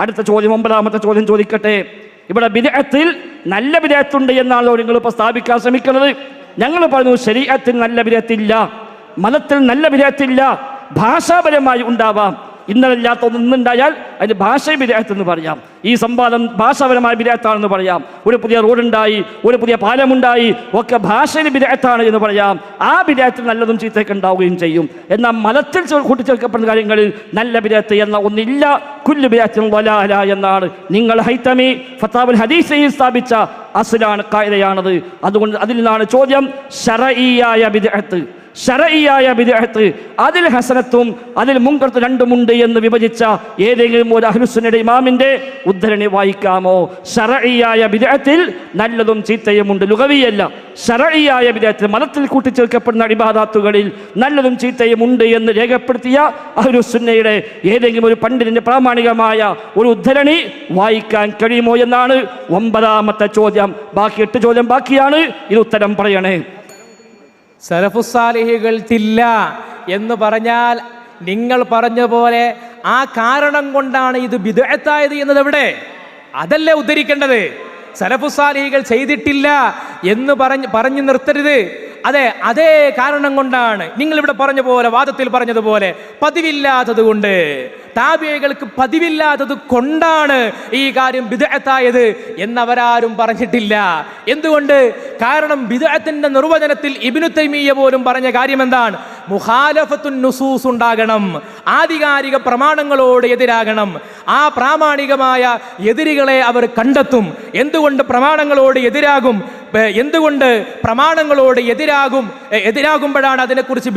അടുത്ത ചോദ്യം ഒമ്പതാമത്തെ ചോദ്യം ചോദിക്കട്ടെ. ഇവിടെ വിദേഹത്തിൽ നല്ല വിദേഹത്തുണ്ട് എന്നാണല്ലോ നിങ്ങൾ ഇപ്പോൾ സ്ഥാപിക്കാൻ ശ്രമിക്കുന്നത്. ഞങ്ങൾ പറഞ്ഞു ശരീരത്തിൽ നല്ല വിദേഹത്തില്ല മതത്തിൽ നല്ല വിദേഹത്തില്ല ഭാഷാപരമായി ഉണ്ടാവാം. ഇന്നലല്ലാത്ത ഒന്ന് ഇന്നുണ്ടായാൽ അതിന് ഭാഷ വിദേഹത്തെന്ന് പറയാം. ഈ സംവാദം ഭാഷാപരമായ വിദേഹത്താണെന്ന് പറയാം. ഒരു പുതിയ റോഡുണ്ടായി ഒരു പുതിയ പാലമുണ്ടായി ഒക്കെ ഭാഷയിൽ വിദേഹത്താണ് എന്ന് പറയാം. ആ വിദേഹത്തിൽ നല്ലതും ചീത്തയൊക്കെ ഉണ്ടാവുകയും ചെയ്യും. എന്നാൽ മലത്തിൽ കൂട്ടിച്ചേർക്കപ്പെടുന്ന കാര്യങ്ങളിൽ നല്ല വിദേഹത്ത് എന്ന ഒന്നില്ല. കുല്ലു വിദേഹത്തിനും വലാല എന്നാണ്. നിങ്ങൾ ഹൈത്തമി ഫത്താബുൽ ഹദീസയിൽ സ്ഥാപിച്ച അസുലാണ് കായതയാണത് അതുകൊണ്ട് അതിൽ നിന്നാണ് ചോദ്യം ഷറയിയായ വിദേഹത്ത് ഷറഈയായ വിദേഹത്ത് അതിൽ ഹസനത്തും അതിൽ മുങ്കർത്ത് രണ്ടുമുണ്ട് എന്ന് വിഭജിച്ച ഏതെങ്കിലും ഒരു അഹ്ലുസുന്നയുടെ ഇമാമിന്റെ ഉദ്ധരണി വായിക്കാമോ? ഷറയിയായ വിദേഹത്തിൽ നല്ലതും ചീത്തയുമുണ്ട്. ലുഗവിയല്ല. ഷറയിയായ വിദേഹത്തിൽ മതത്തിൽ കൂട്ടിച്ചേർക്കപ്പെടുന്ന അടിബാധാത്തുകളിൽ നല്ലതും ചീത്തയുമുണ്ട് എന്ന് രേഖപ്പെടുത്തിയ അഹ്ലുസുന്നയുടെ ഏതെങ്കിലും ഒരു പണ്ഡിതിന്റെ പ്രാമാണികമായ ഒരു ഉദ്ധരണി വായിക്കാൻ കഴിയുമോ എന്നാണ് ഒമ്പതാമത്തെ ചോദ്യം. ബാക്കി എട്ട് ചോദ്യം ബാക്കിയാണ്. ഇത് ഉത്തരം പറയണേ. സലഫുസാലിഹികൾ എന്ന് പറഞ്ഞാൽ നിങ്ങൾ പറഞ്ഞ പോലെ ആ കാരണം കൊണ്ടാണ് ഇത് വിദഗ്ധായത് എന്നത് എവിടെ അതല്ലേ ഉദ്ധരിക്കേണ്ടത്? സലഫുസാലിഹികൾ ചെയ്തിട്ടില്ല എന്ന് പറഞ്ഞ് പറഞ്ഞു നിർത്തരുത്. അതെ അതേ കാരണം കൊണ്ടാണ് നിങ്ങൾ ഇവിടെ പറഞ്ഞ പോലെ വാദത്തിൽ പറഞ്ഞതുപോലെ പതിവില്ലാത്തത് കൊണ്ട് താബിയകൾക്ക് പതിവില്ലാത്തത് കൊണ്ടാണ് ഈ കാര്യം വിദഗ്ധത്തായത് എന്നവരാരും പറഞ്ഞിട്ടില്ല. എന്തുകൊണ്ട്? കാരണം വിദഗ്ധത്തിന്റെ നിർവചനത്തിൽ ഇബിനു തൈമീയ പോലും പറഞ്ഞ കാര്യം എന്താണ് മുഖാലഫത്തുൻ നുസൂസ് ഉണ്ടാകണം ആധികാരിക പ്രമാണങ്ങളോട് എതിരാകണം. ആ പ്രാമാണികമായ എതിരികളെ അവർ കണ്ടെത്തും. എന്തുകൊണ്ട് പ്രമാണങ്ങളോട് എതിരാകും? എന്തുകൊണ്ട് പ്രമാണങ്ങളോട് എതിരാകും എതിരാകുമ്പോഴാണ് അതിനെക്കുറിച്ച്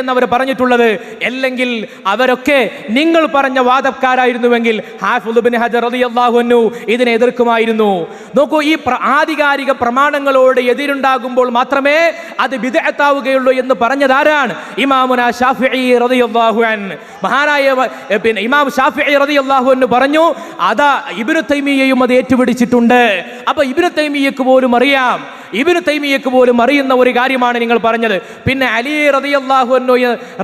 എന്ന് അവർ പറഞ്ഞിട്ടുള്ളത്? അല്ലെങ്കിൽ അവരൊക്കെ നിങ്ങൾ പറഞ്ഞ വാദക്കാരായിരുന്നുവെങ്കിൽ ഹാഫുദ്ബിൻ ഹജർ റളിയല്ലാഹു അൻഹു ഇതിനെ എതിർക്കുമായിരുന്നു. നോക്കൂ ഈ ആധികാരിക പ്രമാണങ്ങളോട് എതിരുണ്ടാകുമ്പോൾ മാത്രമേ അത് വിദഗ്ധാവുകയുള്ളൂ എന്ന് പറഞ്ഞതാരാണ്? ഇമാമുന അൻ മഹാനായ പിന്നെ ഇമാം ഷാഫിഈ റളിയല്ലാഹു അൻഹു പറഞ്ഞു അതാ ഇബിനു തൈമിയയും അത് ഏറ്റുപിടിച്ചിട്ടുണ്ട്. അപ്പൊ ഇബിനു തൈമിയക്ക് പോലും അറിയാം ഇബ്നു തൈമിയക്ക് പോലും അറിയുന്ന ഒരു കാര്യമാണ് നിങ്ങൾ പറഞ്ഞത്. പിന്നെ അലി റളിയല്ലാഹു അൻഹു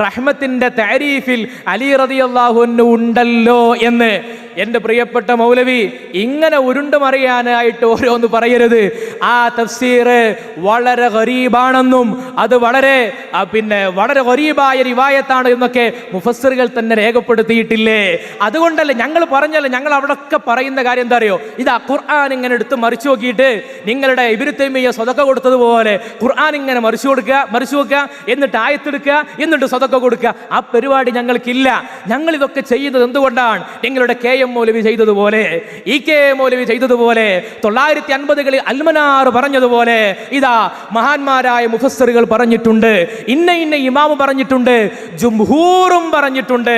റഹ്മത്തിന്റെ താരീഫിൽ അലി റളിയല്ലാഹു അൻഹു ഉണ്ടല്ലോ എന്ന് എന്റെ പ്രിയപ്പെട്ട മൗലവി ഇങ്ങനെ ഉരുണ്ടുമറിയാനായിട്ട് ഓരോന്ന് പറയരുത്. ആ തഫ്സീർ വളരെ ഗരീബാണെന്നും അത് വളരെ പിന്നെ വളരെ ഗരീബായ റിവായത്താണ് എന്നൊക്കെ മുഫസ്സിറുകൾ തന്നെ രേഖപ്പെടുത്തിയിട്ടില്ലേ? അതുകൊണ്ടല്ലേ ഞങ്ങൾ പറഞ്ഞല്ലേ ഞങ്ങൾ അവിടെയൊക്കെ പറയുന്ന കാര്യം എന്താ അറിയോ? ഇതാ ഖുർആൻ ഇങ്ങനെ എടുത്ത് മറിച്ചു നോക്കിയിട്ട് നിങ്ങളുടെ ഇബിരുത്തൈമിയ സ്വതക്ക കൊടുത്തതുപോലെ ഖുർആൻ ഇങ്ങനെ മറിച്ചു കൊടുക്കുക മറിച്ചു വെക്കുക എന്നിട്ട് ആയത്തെടുക്കുക എന്നിട്ട് സ്വതക്ക കൊടുക്കുക. ആ പരിപാടി ഞങ്ങൾക്കില്ല. ഞങ്ങൾ ഇതൊക്കെ ചെയ്യുന്നത് എന്തുകൊണ്ടാണ്? നിങ്ങളുടെ കെ എം മൗലവി ചെയ്തതുപോലെ ഇ കെ മൗലവി ചെയ്തതുപോലെ തൊള്ളായിരത്തി അൻപതുകളിൽ അൽമനാർ പറഞ്ഞതുപോലെ ഇതാ മഹാന്മാരായ മുഫസ്സറുകൾ പറഞ്ഞിട്ടുണ്ട് ഇന്ന ഇന്ന ഇമാമ് പറഞ്ഞിട്ടുണ്ട് ജുംഹൂറും പറഞ്ഞിട്ടുണ്ട്.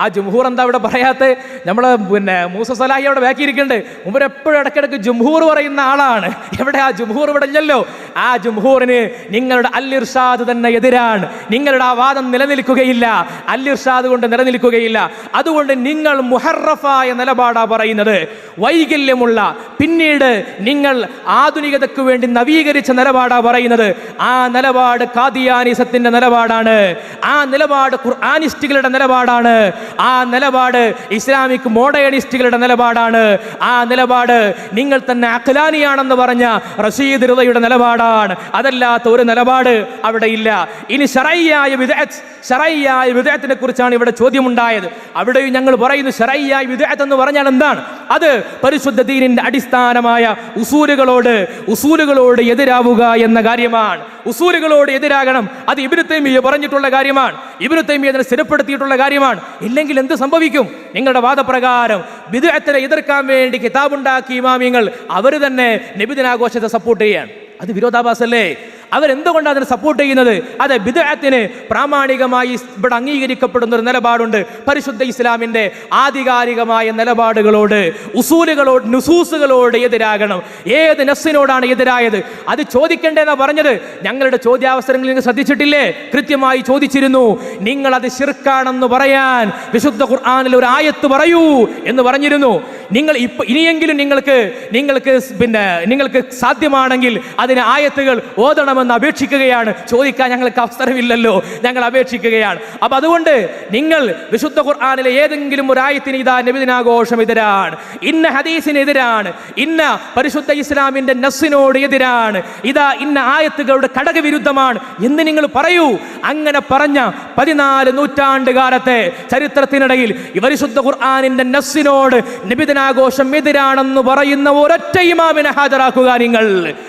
ആ ജുംഹൂർ എന്താ ഇവിടെ പറയാത്ത? നമ്മൾ പിന്നെ മൂസ സലാഹി അവിടെ ബാക്കിയിരിക്കുന്നുണ്ട്. മുമ്പ് എപ്പോഴും ഇടയ്ക്കിടയ്ക്ക് ജുംഹൂർ പറയുന്ന ആളാണ്. എവിടെ ആ ജുംഹൂർ ഇവിടെ ഇല്ലല്ലോ? ആ ജുംഹൂറിന് നിങ്ങളുടെ അല്ലിർഷാദ് തന്നെ എതിരാണ്. നിങ്ങളുടെ ആ വാദം നിലനിൽക്കുകയില്ല. അല്ലിർഷാദ് കൊണ്ട് നിലനിൽക്കുകയില്ല. അതുകൊണ്ട് നിങ്ങൾ മുഹറഫായ നിലപാടാ പറയുന്നത്. വൈകല്യമുള്ള പിന്നീട് നിങ്ങൾ ആധുനികതയ്ക്ക് വേണ്ടി നവീകരിച്ച നിലപാടാ പറയുന്നത്. ആ നിലപാട് കാദിയാനിസത്തിന്റെ നിലപാടാണ്. ആ നിലപാട് ഖുർആാനിസ്റ്റുകളുടെ നിലപാടാണ്. ആ നിലപാട് ഇസ്ലാമിക് മോഡേണിസ്റ്റുകളുടെ നിലപാടാണ്. ആ നിലപാട് നിങ്ങൾ തന്നെ അഖലാനിയാണെന്ന് പറഞ്ഞ റഷീദ് റിളയുടെ നിലപാടാണ്. അതല്ലാത്ത ഒരു നിലപാട് അവിടെ ഇല്ല. ഇനി ശറയ്യായ വിദഗ്ധ ഷറയ്യായ വിദേഹത്തിനെ കുറിച്ചാണ് ഇവിടെ ചോദ്യമുണ്ടായത്. അവിടെയും ഞങ്ങൾ പറയുന്നു ഷറയ്യായ വിദേഹത്ത് എന്ന് പറഞ്ഞാൽ എന്താണ്? അത് പരിശുദ്ധ ദീനിന്റെ അടിസ്ഥാനമായ ഉസൂലുകളോട് ഉസൂലുകളോട് എതിരാവുക എന്ന കാര്യമാണ്. ഉസൂലുകളോട് എതിരാകണം. അത് ഇബിനു തൈമിയ പറഞ്ഞിട്ടുള്ള കാര്യമാണ്. ഇബിനു തൈമിയ അതിനെ സ്ഥിരപ്പെടുത്തിയിട്ടുള്ള കാര്യമാണ്. ഇല്ലെങ്കിൽ എന്ത് സംഭവിക്കും? നിങ്ങളുടെ വാദപ്രകാരം വിദേഹത്തിനെ എതിർക്കാൻ വേണ്ടി കിതാബുണ്ടാക്കി ഇമാമിയങ്ങൾ അവർ തന്നെ നബിദിനാഘോഷത്തെ സപ്പോർട്ട് ചെയ്യാൻ. അത് വിരോധാഭാസല്ലേ? അവരെന്തുകൊണ്ടാണ് അതിനെ സപ്പോർട്ട് ചെയ്യുന്നത്? അത് ബിദഅത്തിന് പ്രാമാണികമായി ഇവിടെ അംഗീകരിക്കപ്പെടുന്ന ഒരു നിലപാടുണ്ട്. പരിശുദ്ധ ഇസ്ലാമിന്റെ ആധികാരികമായ നിലപാടുകളോട് ഉസൂലുകളോട് നുസൂസുകളോട് എതിരാകണം. ഏത് നസ്സിനോടാണ് എതിരായത്? അത് ചോദിക്കേണ്ടതെന്നാണ് പറഞ്ഞത്. ഞങ്ങളുടെ ചോദ്യാവസരങ്ങൾ നിങ്ങൾ ശ്രദ്ധിച്ചിട്ടില്ലേ? കൃത്യമായി ചോദിച്ചിരുന്നു. നിങ്ങൾ അത് ശിർക്കാണെന്ന് പറയാൻ വിശുദ്ധ ഖുർആാനിൽ ഒരു ആയത്ത് പറയൂ എന്ന് പറഞ്ഞിരുന്നു. നിങ്ങൾ ഇപ്പൊ ഇനിയെങ്കിലും നിങ്ങൾക്ക് നിങ്ങൾക്ക് പിന്നെ നിങ്ങൾക്ക് സാധ്യമാണെങ്കിൽ അതിന് ആയത്തുകൾ ഓതണമെന്ന് അപേക്ഷിക്കുകയാണ്. ചോദിക്കാൻ ഞങ്ങൾക്ക് അവസരമില്ലല്ലോ. ഞങ്ങൾ അപേക്ഷിക്കുകയാണ്. അപ്പൊ അതുകൊണ്ട് നിങ്ങൾ വിശുദ്ധ ഖുർആാനിലെ ഏതെങ്കിലും ഒരു ആയത്തിന് ഇതാ നബിദിനാഘോഷം എതിരാണ്. ഇന്ന ഹദീസിന് എതിരാണ്. ഇന്ന പരിശുദ്ധ ഇസ്ലാമിന്റെ നസ്സിനോട് എതിരാണ്. ഇതാ ഇന്ന ആയത്തുകളുടെ ഘടകവിരുദ്ധമാണ് എന്ന് നിങ്ങൾ പറയൂ. അങ്ങനെ പറഞ്ഞ പതിനാല് നൂറ്റാണ്ട് കാലത്തെ ചരിത്രത്തിനിടയിൽ പരിശുദ്ധ ഖുർആാനിന്റെ നസ്സിനോട് നബിദിനാഘോഷം എതിരാണെന്ന് പറയുന്ന ഒരൊറ്റ ഇമാമിനെ ഹാജരാക്കുക നിങ്ങൾ.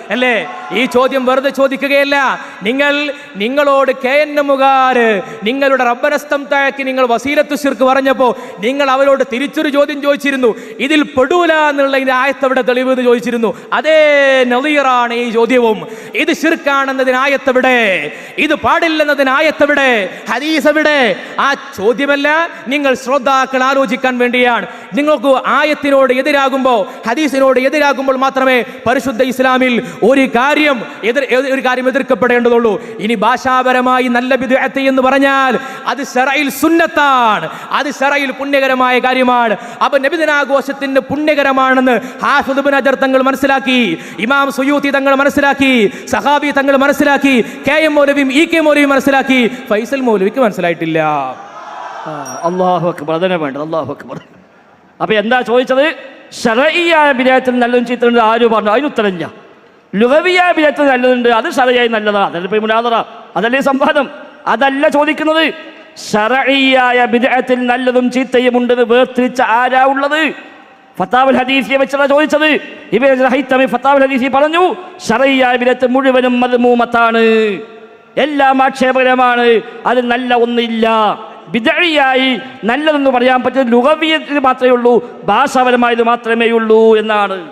അല്ലേ? ഈ ചോദ്യം വെറുതെ ചോദിക്കുകയല്ല. നിങ്ങൾ നിങ്ങളോട് കെ എൻ എമ്മുകാര് നിങ്ങളുടെ റബ്ബനസ്തം തയക്കി നിങ്ങൾ വസീലത്ത് ശിർക്ക് പറഞ്ഞപ്പോൾ നിങ്ങൾ അവരോട് തിരിച്ചൊരു ചോദ്യം ചോദിച്ചിരുന്നു. ഇതിൽ പെടൂല എന്നുള്ള ഇതിന്റെ ആയത്തവിടെ തെളിവ് എന്ന് ചോദിച്ചിരുന്നു. അതേ നളീറാണ് ഈ ചോദ്യവും. ഇത് ശിർക്കാണെന്നതിന് ആയത്തവിടെ? ഇത് പാടില്ലെന്നതിന് ആയത്തവിടെ? ഹദീസ് എവിടെ ആ ചോദ്യമല്ല നിങ്ങൾ ശ്രോതാക്കൾ ആലോചിക്കാൻ വേണ്ടിയാണ്. നിങ്ങൾക്ക് ആയത്തിനോട് എതിരാകുമ്പോൾ ഹദീസിനോട് എതിരാകുമ്പോൾ മാത്രമേ പരിശുദ്ധ ഇസ്ലാമിൽ ഒരു കാര്യം എതിർ ഒരു കാര്യം എതിർക്കപ്പെടേണ്ടതുള്ളൂ. ഇനി ഭാഷാപരമായി നല്ല വിദ്യാർത്ഥി എന്ന് പറഞ്ഞാൽ അത് ഷറയിൽ സുന്നത്താണ്. അത് ഷറയിൽ പുണ്യകരമായ കാര്യമാണ്. അപ്പൊ നബിദിനാഘോഷത്തിന് പുണ്യകരമാണെന്ന് ഹാഫിദ് ബിൻ അജർ തങ്ങൾ മനസ്സിലാക്കി ഇമാം സുയൂത്തി തങ്ങൾ മനസ്സിലാക്കി സഹാബി തങ്ങൾ മനസ്സിലാക്കി കെ എം മൗലവിയും ഇ കെ മൗലവിയും മനസ്സിലാക്കി. ഫൈസൽ മൗലവിക്ക് മനസ്സിലായിട്ടില്ല. അള്ളാഹു അക്ബർ. വേണ്ട അള്ളാഹു അക്ബർ. അപ്പൊ എന്താ ചോദിച്ചത്? ഷറയിയായ ബിരായത്തിൽ നല്ലതും ചീത്തണ്ട് ആര് പറഞ്ഞു? അതിന് ഉത്തരമില്ല ലുഹവിയായ ബിരായത്തിൽ നല്ലതുണ്ട് അത് ഷറയായി നല്ലതാണ് അതല്ല ഇപ്പൊ അതല്ലേ സംവാദം? അതല്ല ചോദിക്കുന്നത്. ഷറയിയായ ബിരായത്തിൽ നല്ലതും ചീത്തയും ഉണ്ടെന്ന് വേർതിരിച്ച ആരാ ഉള്ളത്? ഫത്താവുൽ ഹദീസിയെ വെച്ചാണ് ചോദിച്ചത്. ഇബൻ ഫത്താവുൽ ഹദീസി പറഞ്ഞു ഷറയിയായ ബിരായത്ത് മുഴുവനും മദ്മൂമത്താണ്. എല്ലാം ആക്ഷേപകരമാണ്. അത് നല്ല ഒന്നില്ല. ബിദഴിയായി നല്ലതെന്ന് പറയാൻ പറ്റുന്നത് ലുഹവിയത്തിൽ മാത്രമേ ഉള്ളൂ ഭാഷാപരമായത് മാത്രമേ ഉള്ളൂ എന്നാണ്.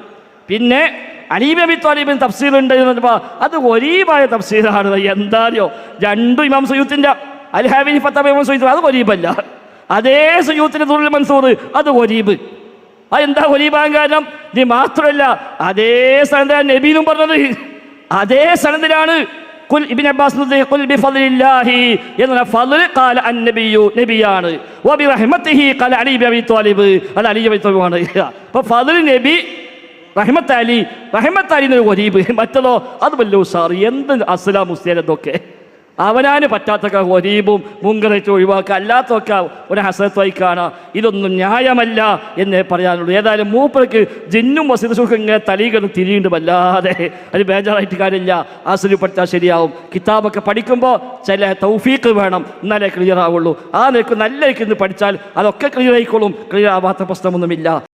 പിന്നെ അലീബി താലിബിൻ തഫ്സീലുണ്ട് എന്ന് പറഞ്ഞപ്പോൾ അത് ഒരീബായ തഫ്സീലാണ്. എന്താണോ രണ്ടും ഇമാം സുയൂത്തിന്റെ അൽഹാബിൻ ഫത്താബ് ഇമാം സുയൂത്ത് അത് ഒരീബല്ല. അതേ സുയൂത്തിന്റെ ദുർൽ മൻസൂർ അത് ഒരീബ്. എന്താ ഒരീബാൻ കാരണം? നീ മാത്രമല്ല അതേ സ്ഥലത്താണ് നബീനും പറഞ്ഞത്. അതേ സ്ഥലത്തിലാണ് ഇബ്നു അബ്ബാസ് എന്ന ഫദ്ൽ ഖാല നബിയു നബിയാണ്. ബിറഹ്മത്തിഹി ഖാല അലി ബി അബി ത്വാലിബ് അത് അലി ബി ത്വാലിബാണ് അപ്പോൾ ഫദ്ൽ നബി റഹ്മത്ത് അലി റഹ്മത്ത് അലി എന്നൊരു ഒരീബ് മറ്റതോ അത് വല്ല ഉഷാർ എന്ത് അസ്ലാം മുസ്ലിം എന്തൊക്കെ അവനാന് പറ്റാത്തൊക്കെ ഒരീബും മുങ്കറേറ്റ് ഒഴിവാക്കുക. അല്ലാത്തൊക്കെ ഒരു ഹസരത്തായി കാണാം. ഇതൊന്നും ന്യായമല്ല എന്നേ പറയാനുള്ളൂ. ഏതായാലും മൂപ്പർക്ക് ജിന്നും വസിതസുഖം ഇങ്ങനെ തലീകളും തിരിയുണ്ട് വല്ലാതെ. അത് ബേജാറായിട്ട് കാര്യമില്ല. ആസ്വദിപ്പെടുത്താൻ പഠിച്ചാൽ ശരിയാവും. കിതാബൊക്കെ പഠിക്കുമ്പോൾ ചില തൗഫീക്ക് വേണം. എന്നാലേ ക്ലിയർ ആവുള്ളൂ. ആ നിലയ്ക്ക് നല്ല നിൽക്കുന്ന പഠിച്ചാൽ അതൊക്കെ ക്ലിയർ ആയിക്കോളും. ക്ലിയർ ആവാത്ത പ്രശ്നമൊന്നുമില്ല.